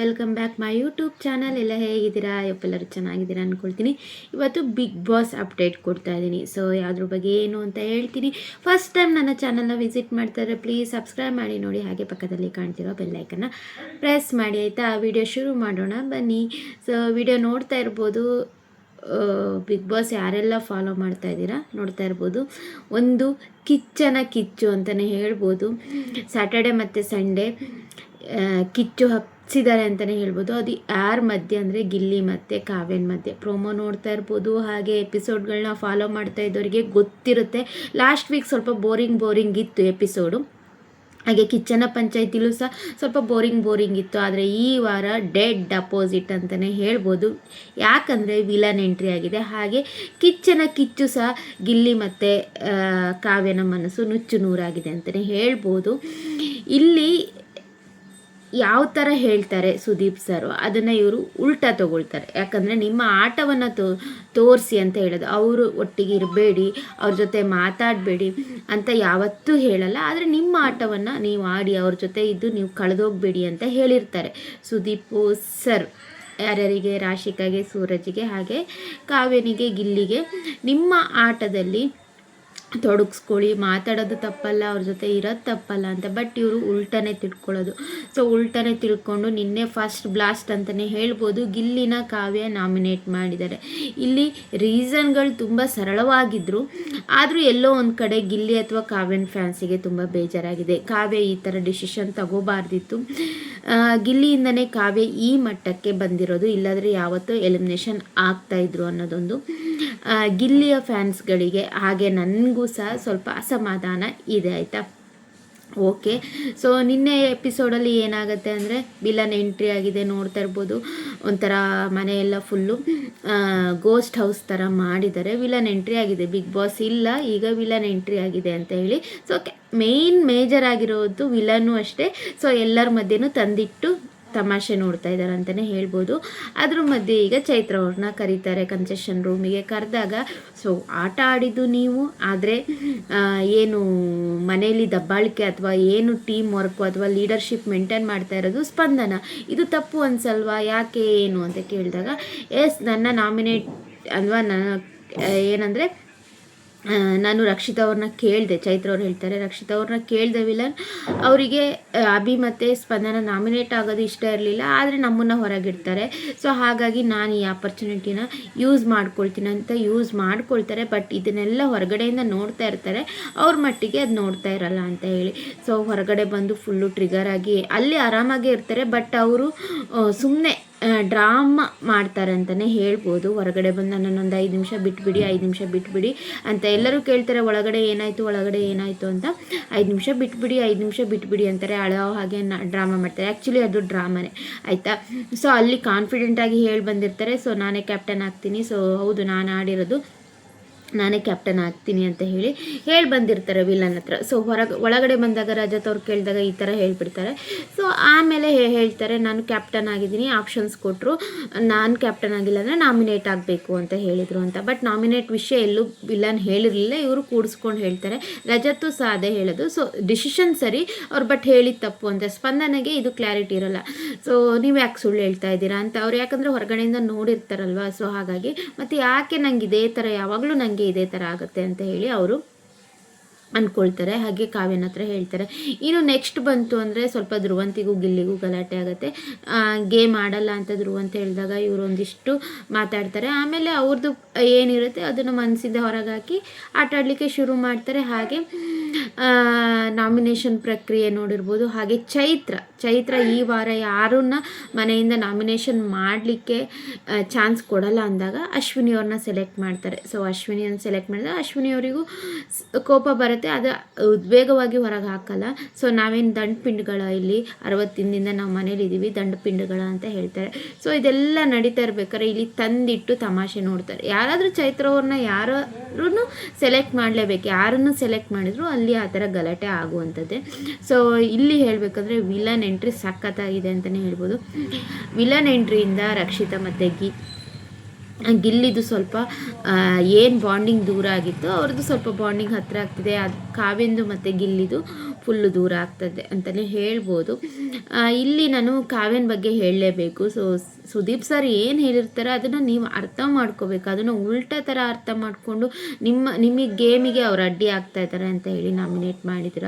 Welcome back my YouTube channel. ಎಲ್ಲ ಹೇಗಿದ್ದೀರಾ? ಎಲ್ಲರೂ ಚೆನ್ನಾಗಿದ್ದೀರಾ ಅಂದ್ಕೊಳ್ತೀನಿ ಇವತ್ತು ಬಿಗ್ ಬಾಸ್ ಅಪ್ಡೇಟ್ ಕೊಡ್ತಾ ಇದ್ದೀನಿ. ಸೊ ಯಾವ್ದ್ರ ಬಗ್ಗೆ ಏನು ಅಂತ ಹೇಳ್ತೀನಿ. ಫಸ್ಟ್ ಟೈಮ್ ನನ್ನ ಚಾನಲ್ನ ವಿಸಿಟ್ ಮಾಡ್ತಾರೆ ಪ್ಲೀಸ್ ಸಬ್ಸ್ಕ್ರೈಬ್ ಮಾಡಿ. ನೋಡಿ, ಹಾಗೆ ಪಕ್ಕದಲ್ಲಿ ಕಾಣ್ತಿರೋ ಬೆಲ್ಲೈಕನ್ನ ಪ್ರೆಸ್ ಮಾಡಿ, ಆಯಿತಾ? ವಿಡಿಯೋ ಶುರು ಮಾಡೋಣ, ಬನ್ನಿ. ಸೊ ವಿಡಿಯೋ ನೋಡ್ತಾ ಇರ್ಬೋದು. ಬಿಗ್ ಬಾಸ್ ಯಾರೆಲ್ಲ ಫಾಲೋ ಮಾಡ್ತಾ ಇದ್ದೀರಾ ನೋಡ್ತಾ ಇರ್ಬೋದು. ಒಂದು ಕಿಚ್ಚನ ಕಿಚ್ಚು ಅಂತಲೇ ಹೇಳ್ಬೋದು. ಸ್ಯಾಟರ್ಡೆ ಮತ್ತು ಸಂಡೇ ಕಿಚ್ಚು ಹಚ್ಚಿದ್ದಾರೆ ಅಂತಲೇ ಹೇಳ್ಬೋದು. ಅದು ಯಾರ ಮಧ್ಯೆ ಅಂದರೆ ಗಿಲ್ಲಿ ಮತ್ತು ಕಾವ್ಯನ ಮಧ್ಯೆ. ಪ್ರೋಮೋ ನೋಡ್ತಾ ಇರ್ಬೋದು, ಹಾಗೆ ಎಪಿಸೋಡ್ಗಳನ್ನ ಫಾಲೋ ಮಾಡ್ತಾ ಇದ್ದವರಿಗೆ ಗೊತ್ತಿರುತ್ತೆ. ಲಾಸ್ಟ್ ವೀಕ್ ಸ್ವಲ್ಪ ಬೋರಿಂಗ್ ಬೋರಿಂಗ್ ಇತ್ತು ಎಪಿಸೋಡು. ಹಾಗೆ ಕಿಚ್ಚನ ಪಂಚಾಯತಿಲೂ ಸಹ ಸ್ವಲ್ಪ ಬೋರಿಂಗ್ ಬೋರಿಂಗ್ ಇತ್ತು. ಆದರೆ ಈ ವಾರ ಡೆಡ್ ಅಪೋಸಿಟ್ ಅಂತಲೇ ಹೇಳ್ಬೋದು. ಯಾಕಂದರೆ ವಿಲನ್ ಎಂಟ್ರಿ ಆಗಿದೆ. ಹಾಗೆ ಕಿಚ್ಚನ ಕಿಚ್ಚು ಸಹ ಗಿಲ್ಲಿ ಮತ್ತು ಕಾವ್ಯನ ಮನಸ್ಸು ನುಚ್ಚು ನೂರಾಗಿದೆ ಅಂತಲೇ ಹೇಳ್ಬೋದು. ಇಲ್ಲಿ ಯಾವ ಥರ ಹೇಳ್ತಾರೆ ಸುದೀಪ್ ಸರ್ ಅದನ್ನು ಇವರು ಉಲ್ಟಾ ತಗೊಳ್ತಾರೆ. ಯಾಕಂದರೆ ನಿಮ್ಮ ಆಟವನ್ನು ತೋ, ತೋರಿಸಿ ಅಂತ ಹೇಳೋದು. ಅವರು ಒಟ್ಟಿಗೆ ಇರಬೇಡಿ, ಅವ್ರ ಜೊತೆ ಮಾತಾಡಬೇಡಿ ಅಂತ ಯಾವತ್ತೂ ಹೇಳಲ್ಲ. ಆದರೆ ನಿಮ್ಮ ಆಟವನ್ನು ನೀವು ಆಡಿ, ಅವ್ರ ಜೊತೆ ಇದ್ದು ನೀವು ಕಳೆದೋಗ್ಬೇಡಿ ಅಂತ ಹೇಳಿರ್ತಾರೆ ಸುದೀಪ್ ಸರ್ ಯಾರ್ಯಾರಿಗೆ? ರಾಶಿಕಾಗೆ, ಸೂರಜಿಗೆ, ಹಾಗೆ ಕಾವ್ಯನಿಗೆ ಗಿಲ್ಲಿಗೆ. ನಿಮ್ಮ ಆಟದಲ್ಲಿ ತೊಡಗಿಸ್ಕೊಳ್ಳಿ. ಮಾತಾಡೋದು ತಪ್ಪಲ್ಲ, ಅವ್ರ ಜೊತೆ ಇರೋದು ತಪ್ಪಲ್ಲ ಅಂತ. ಬಟ್ ಇವರು ಉಲ್ಟನೇ ತಿಳ್ಕೊಳ್ಳೋದು. ಸೊ ಉಲ್ಟನೇ ತಿಳ್ಕೊಂಡು ನಿನ್ನೆ ಫಸ್ಟ್ ಬ್ಲಾಸ್ಟ್ ಅಂತಲೇ ಹೇಳ್ಬೋದು. ಗಿಲ್ಲಿನ ಕಾವ್ಯ ನಾಮಿನೇಟ್ ಮಾಡಿದ್ದಾರೆ. ಇಲ್ಲಿ ರೀಸನ್ಗಳು ತುಂಬ ಸರಳವಾಗಿದ್ದರು ಆದರೂ ಎಲ್ಲೋ ಒಂದು ಕಡೆ ಗಿಲ್ಲಿ ಅಥವಾ ಕಾವ್ಯನ ಫ್ಯಾನ್ಸಿಗೆ ತುಂಬ ಬೇಜಾರಾಗಿದೆ. ಕಾವ್ಯ ಈ ಥರ ಡಿಸಿಷನ್ ತಗೋಬಾರ್ದಿತ್ತು. ಗಿಲ್ಲಿಯಿಂದನೇ ಕಾವ್ಯ ಈ ಮಟ್ಟಕ್ಕೆ ಬಂದಿರೋದು. ಇಲ್ಲಾದರೆ ಯಾವತ್ತೂ ಎಲಿಮಿನೇಷನ್ ಆಗ್ತಾಯಿದ್ರು ಅನ್ನೋದೊಂದು. ಗಿಲ್ಲಿಯ ಫ್ಯಾನ್ಸ್ಗಳಿಗೆ ಹಾಗೆ ನನಗೂ ಸಹ ಸ್ವಲ್ಪ ಅಸಮಾಧಾನ ಇದೆ, ಆಯಿತಾ? ಓಕೆ. ಸೊ ನಿನ್ನೆ ಎಪಿಸೋಡಲ್ಲಿ ಏನಾಗುತ್ತೆ ಅಂದರೆ, ವಿಲನ್ ಎಂಟ್ರಿ ಆಗಿದೆ, ನೋಡ್ತಾ ಇರ್ಬೋದು. ಒಂಥರ ಮನೆಯೆಲ್ಲ ಫುಲ್ಲು ಗೋಸ್ಟ್ ಹೌಸ್ ಥರ ಮಾಡಿದ್ದಾರೆ. ವಿಲನ್ ಎಂಟ್ರಿ ಆಗಿದೆ. ಬಿಗ್ ಬಾಸ್ ಇಲ್ಲ, ಈಗ ವಿಲನ್ ಎಂಟ್ರಿ ಆಗಿದೆ ಅಂತ ಹೇಳಿ. ಸೊ ಮೇಯ್ನ್ ಮೇಜರ್ ಆಗಿರೋದು ವಿಲನ್ನು ಅಷ್ಟೇ. ಸೊ ಎಲ್ಲರ ಮಧ್ಯೆನೂ ತಂದಿಟ್ಟು ತಮಾಷೆ ನೋಡ್ತಾ ಇದ್ದಾರೆ ಅಂತಲೇ ಹೇಳ್ಬೋದು. ಅದ್ರ ಮಧ್ಯೆ ಈಗ ಚೈತ್ರ ಅವ್ರನ್ನ ಕರೀತಾರೆ ಕನ್ಸೆಷನ್ ರೂಮಿಗೆ ಕರೆದಾಗ ಸೊ ಆಟ ಆಡಿದ್ದು ನೀವು, ಆದರೆ ಏನು ಮನೆಯಲ್ಲಿ ದಬ್ಬಾಳಿಕೆ ಅಥವಾ ಏನು ಟೀಮ್ ವರ್ಕು ಅಥವಾ ಲೀಡರ್ಶಿಪ್ ಮೇಂಟೈನ್ ಮಾಡ್ತಾ ಇರೋದು ಸ್ಪಂದನ. ಇದು ತಪ್ಪು ಅನ್ಸಲ್ವಾ? ಯಾಕೆ ಏನು ಅಂತ ಕೇಳಿದಾಗ ಎಸ್ ನನ್ನ ನಾಮಿನೇಟ್ ಅಥವಾ ನನ್ನ, ಏನಂದರೆ ನಾನು ರಕ್ಷಿತಾ ಅವ್ರನ್ನ ಕೇಳಿದೆ. ಚೈತ್ರ ಅವ್ರು ಹೇಳ್ತಾರೆ, ರಕ್ಷಿತಾ ಅವ್ರನ್ನ ಕೇಳಿದೆ ವಿಲನ್. ಅವರಿಗೆ ಅಭಿ ಮತ್ತು ಸ್ಪಂದನ ನಾಮಿನೇಟ್ ಆಗೋದು ಇಷ್ಟ ಇರಲಿಲ್ಲ, ಆದರೆ ನಮ್ಮನ್ನು ಹೊರಗಿಡ್ತಾರೆ. ಸೊ ಹಾಗಾಗಿ ನಾನು ಈ ಆಪರ್ಚುನಿಟಿನ ಯೂಸ್ ಮಾಡ್ಕೊಳ್ತೀನಿ ಅಂತ ಯೂಸ್ ಮಾಡ್ಕೊಳ್ತಾರೆ ಬಟ್ ಇದನ್ನೆಲ್ಲ ಹೊರಗಡೆಯಿಂದ ನೋಡ್ತಾ ಇರ್ತಾರೆ. ಅವ್ರ ಮಟ್ಟಿಗೆ ಅದು ನೋಡ್ತಾ ಇರಲ್ಲ ಅಂತ ಹೇಳಿ. ಸೊ ಹೊರಗಡೆ ಬಂದು ಫುಲ್ಲು ಟ್ರಿಗರ್ ಆಗಿ, ಅಲ್ಲಿ ಆರಾಮಾಗೇ ಇರ್ತಾರೆ ಬಟ್ ಅವರು ಸುಮ್ಮನೆ ಡ್ರಾಮಾ ಮಾಡ್ತಾರೆ ಅಂತಲೇ ಹೇಳ್ಬೋದು. ಹೊರಗಡೆ ಬಂದು ನನ್ನೊಂದು ಐದು ನಿಮಿಷ ಬಿಟ್ಬಿಡಿ, ಐದು ನಿಮಿಷ ಬಿಟ್ಬಿಡಿ ಅಂತ ಎಲ್ಲರೂ ಕೇಳ್ತಾರೆ, ಒಳಗಡೆ ಏನಾಯಿತು ಒಳಗಡೆ ಏನಾಯಿತು ಅಂತ. ಐದು ನಿಮಿಷ ಬಿಟ್ಬಿಡಿ, ಐದು ನಿಮಿಷ ಬಿಟ್ಬಿಡಿ ಅಂತಾರೆ. ಅಳೋ ಹಾಗೆ ಡ್ರಾಮಾ ಮಾಡ್ತಾರೆ. ಆ್ಯಕ್ಚುಲಿ ಅದು ಡ್ರಾಮಾನೇ. ಆಯಿತಾ? ಸೊ ಅಲ್ಲಿ ಕಾನ್ಫಿಡೆಂಟಾಗಿ ಹೇಳಿ ಬಂದಿರ್ತಾರೆ. ಸೊ ನಾನೇ ಕ್ಯಾಪ್ಟನ್ ಆಗ್ತೀನಿ. ಸೊ ಹೌದು, ನಾನು ಆಡಿರೋದು. ನಾನೇ ಕ್ಯಾಪ್ಟನ್ ಆಗ್ತೀನಿ ಅಂತ ಹೇಳಿ ಹೇಳಿ ಬಂದಿರ್ತಾರೆ ವಿಲನ್ ಹತ್ರ. ಸೊ ಹೊರಗೆ, ಒಳಗಡೆ ಬಂದಾಗ ರಜತ್ ಅವ್ರು ಕೇಳಿದಾಗ ಈ ಥರ ಹೇಳ್ಬಿಡ್ತಾರೆ. ಸೊ ಆಮೇಲೆ ಹೇಳ್ತಾರೆ, ನಾನು ಕ್ಯಾಪ್ಟನ್ ಆಗಿದ್ದೀನಿ ಆಪ್ಷನ್ಸ್ ಕೊಟ್ಟರು ನಾನು ಕ್ಯಾಪ್ಟನ್ ಆಗಿಲ್ಲ ಅಂದರೆ ನಾಮಿನೇಟ್ ಆಗಬೇಕು ಅಂತ ಹೇಳಿದರು ಅಂತ. ಬಟ್ ನಾಮಿನೇಟ್ ವಿಷಯ ಎಲ್ಲೂ ವಿಲನ್ ಹೇಳಿರಲಿಲ್ಲ, ಇವರು ಕೂಡಿಸ್ಕೊಂಡು ಹೇಳ್ತಾರೆ. ರಜತ್ತು ಸಹ ಅದೇ ಹೇಳೋದು. ಸೊ ಡಿಸಿಷನ್ ಸರಿ, ಅವ್ರು ಬಟ್ ಹೇಳಿದ ತಪ್ಪು ಅಂತ. ಸ್ಪಂದನೆಗೆ ಇದು ಕ್ಲಾರಿಟಿ ಇರೋಲ್ಲ. ಸೊ ನೀವು ಯಾಕೆ ಸುಳ್ಳು ಹೇಳ್ತಾ ಇದ್ದೀರಾ? ಅಂತ ಅವ್ರು ಯಾಕಂದರೆ ಹೊರಗಡೆಯಿಂದ ನೋಡಿರ್ತಾರಲ್ವ? ಸೊ ಹಾಗಾಗಿ. ಮತ್ತು ಯಾಕೆ ನಂಗೆ ಇದೇ ಥರ ಯಾವಾಗಲೂ ನಂಗೆ ಇದೇ ಥರ ಆಗುತ್ತೆ ಅಂತ ಹೇಳಿ ಅವರು ಅಂದ್ಕೊಳ್ತಾರೆ ಹಾಗೆ ಕಾವ್ಯನ ಹತ್ರ ಹೇಳ್ತಾರೆ. ಇನ್ನು ನೆಕ್ಸ್ಟ್ ಬಂತು ಅಂದರೆ ಸ್ವಲ್ಪ ಧ್ರುವಂತಿಗೂ ಗಿಲ್ಲಿಗೂ ಗಲಾಟೆ ಆಗುತ್ತೆ. ಗೇಮ್ ಆಡಲ್ಲ ಅಂತ ಧ್ರುವಂತ ಹೇಳಿದಾಗ ಇವರು ಒಂದಿಷ್ಟು ಮಾತಾಡ್ತಾರೆ. ಆಮೇಲೆ ಅವ್ರದ್ದು ಏನಿರುತ್ತೆ ಅದನ್ನು ಮನಸ್ಸಿಂದ ಹೊರಗೆ ಹಾಕಿ ಆಟ ಆಡಲಿಕ್ಕೆ ಶುರು ಮಾಡ್ತಾರೆ. ಹಾಗೆ ನಾಮಿನೇಷನ್ ಪ್ರಕ್ರಿಯೆ ನೋಡಿರ್ಬೋದು. ಹಾಗೆ ಚೈತ್ರ. ಚೈತ್ರ ಈ ವಾರ ಯಾರನ್ನ ಮನೆಯಿಂದ ನಾಮಿನೇಷನ್ ಮಾಡಲಿಕ್ಕೆ ಚಾನ್ಸ್ ಕೊಡಲ್ಲ ಅಂದಾಗ ಅಶ್ವಿನಿ ಅವ್ರನ್ನ ಸೆಲೆಕ್ಟ್ ಮಾಡ್ತಾರೆ. ಸೊ ಅಶ್ವಿನಿಯನ್ನು ಸೆಲೆಕ್ಟ್ ಮಾಡಿದಾಗ ಅಶ್ವಿನಿ ಅವರಿಗೂ ಕೋಪ ಬರುತ್ತೆ. ಅದು ಉದ್ವೇಗವಾಗಿ ಹೊರಗೆ ಹಾಕಲ್ಲ. ಸೊ ನಾವೇನು ದಂಡಪಿಂಡ್ಗಳ ಇಲ್ಲಿ ಅರವತ್ತಿಂದ ನಾವು ಮನೇಲಿ ಇದ್ದೀವಿ, ದಂಡಪಿಂಡ್ಗಳ ಅಂತ ಹೇಳ್ತಾರೆ. ಸೊ ಇದೆಲ್ಲ ನಡೀತಾ ಇರ್ಬೇಕಾದ್ರೆ ಇಲ್ಲಿ ತಂದಿಟ್ಟು ತಮಾಷೆ ನೋಡ್ತಾರೆ. ಯಾರಾದರೂ ಚೈತ್ರ ಅವ್ರನ್ನ ಯಾರೂ ಸೆಲೆಕ್ಟ್ ಮಾಡಲೇಬೇಕು, ಯಾರನ್ನು ಸೆಲೆಕ್ಟ್ ಮಾಡಿದ್ರು ಅಲ್ಲಿ ಆ ಥರ ಗಲಾಟೆ ಆಗುವಂಥದ್ದೇ. ಸೊ ಇಲ್ಲಿ ಹೇಳಬೇಕಂದ್ರೆ ವಿಲನ್ ಎಂಟ್ರಿ ಸಖತ್ತಾಗಿದೆ ಅಂತಲೇ ಹೇಳ್ಬೋದು. ವಿಲನ್ ಎಂಟ್ರಿಯಿಂದ ರಕ್ಷಿತಾ ಮತ್ತು ಗಿ ಗಿಲ್ಲಿದು ಸ್ವಲ್ಪ ಏನು ಬಾಂಡಿಂಗ್ ದೂರ ಆಗಿತ್ತು ಅವ್ರದ್ದು ಸ್ವಲ್ಪ ಬಾಂಡಿಂಗ್ ಹತ್ತಿರ ಆಗ್ತಿದೆ. ಅದು ಕಾವ್ಯಂದು ಮತ್ತು ಗಿಲ್ಲಿದು. ಫುಲ್ಲು ದೂರ ಆಗ್ತದೆ ಅಂತಲೇ ಹೇಳ್ಬೋದು. ಇಲ್ಲಿ ನಾನು ಕಾವ್ಯನ ಬಗ್ಗೆ ಹೇಳಲೇಬೇಕು. ಸೊ ಸುದೀಪ್ ಸರ್ ಏನು ಹೇಳಿರ್ತಾರೋ ಅದನ್ನು ನೀವು ಅರ್ಥ ಮಾಡ್ಕೋಬೇಕು. ಅದನ್ನು ಉಲ್ಟಾ ಥರ ಅರ್ಥ ಮಾಡಿಕೊಂಡು ನಿಮ್ಮ, ನಿಮಗೆ ಗೇಮಿಗೆ ಅವ್ರು ಅಡ್ಡಿ ಆಗ್ತಾ ಇದ್ದಾರೆ ಅಂತ ಹೇಳಿ ನಾಮಿನೇಟ್ ಮಾಡಿದ್ರ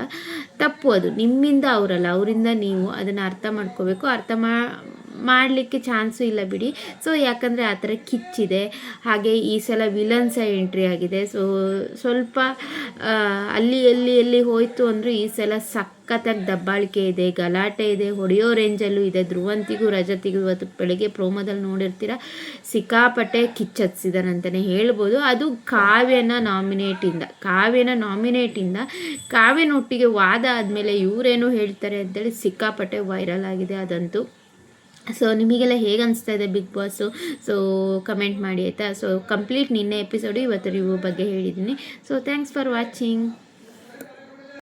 ತಪ್ಪು ಅದು. ನಿಮ್ಮಿಂದ ಅವರಲ್ಲ, ಅವರಿಂದ ನೀವು ಅದನ್ನು ಅರ್ಥ ಮಾಡ್ಕೋಬೇಕು. ಅರ್ಥ ಮಾ ಮಾಡಲಿಕ್ಕೆ ಚಾನ್ಸು ಇಲ್ಲ ಬಿಡಿ. ಸೊ ಯಾಕಂದರೆ ಆ ಥರ ಕಿಚ್ಚಿದೆ. ಹಾಗೆ ಈ ಸಲ ವಿಲನ್ಸ ಎಂಟ್ರಿ ಆಗಿದೆ. ಸೊ ಸ್ವಲ್ಪ ಅಲ್ಲಿ ಎಲ್ಲಿ ಎಲ್ಲಿ ಹೋಯಿತು ಅಂದರೆ ಈ ಸಲ ಸಖತ್ತಾಗಿ ದಬ್ಬಾಳಿಕೆ ಇದೆ, ಗಲಾಟೆ ಇದೆ, ಹೊಡೆಯೋ ರೇಂಜಲ್ಲೂ ಇದೆ. ಧ್ರುವಂತಿಗೂ, ರಜತಿಗೂ ಇವತ್ತು ಬೆಳಗ್ಗೆ ಪ್ರೋಮೋದಲ್ಲಿ ನೋಡಿರ್ತೀರ, ಸಿಕ್ಕಾಪಟ್ಟೆ ಕಿಚ್ಚತ್ಸಿದಾರಂತಲೇ ಹೇಳ್ಬೋದು. ಅದು ಕಾವ್ಯನ ನಾಮಿನೇಟಿಂದ ಕಾವ್ಯನ ನಾಮಿನೇಟಿಂದ ಕಾವ್ಯನೊಟ್ಟಿಗೆ ವಾದ ಆದಮೇಲೆ ಇವರೇನು ಹೇಳ್ತಾರೆ ಅಂತೇಳಿ ಸಿಕ್ಕಾಪಟ್ಟೆ ವೈರಲ್ ಆಗಿದೆ ಅದಂತೂ. ಸೊ ನಿಮಗೆಲ್ಲ ಹೇಗೆ ಅನಿಸ್ತಾ ಇದೆ ಬಿಗ್ ಬಾಸು ಸೊ ಕಮೆಂಟ್ ಮಾಡಿ ಆಯಿತಾ? ಸೊ ಕಂಪ್ಲೀಟ್ ನಿನ್ನೆ ಎಪಿಸೋಡು ಇವತ್ತು ರಿವ್ಯೂ ಬಗ್ಗೆ ಹೇಳಿದ್ದೀನಿ. So thanks for watching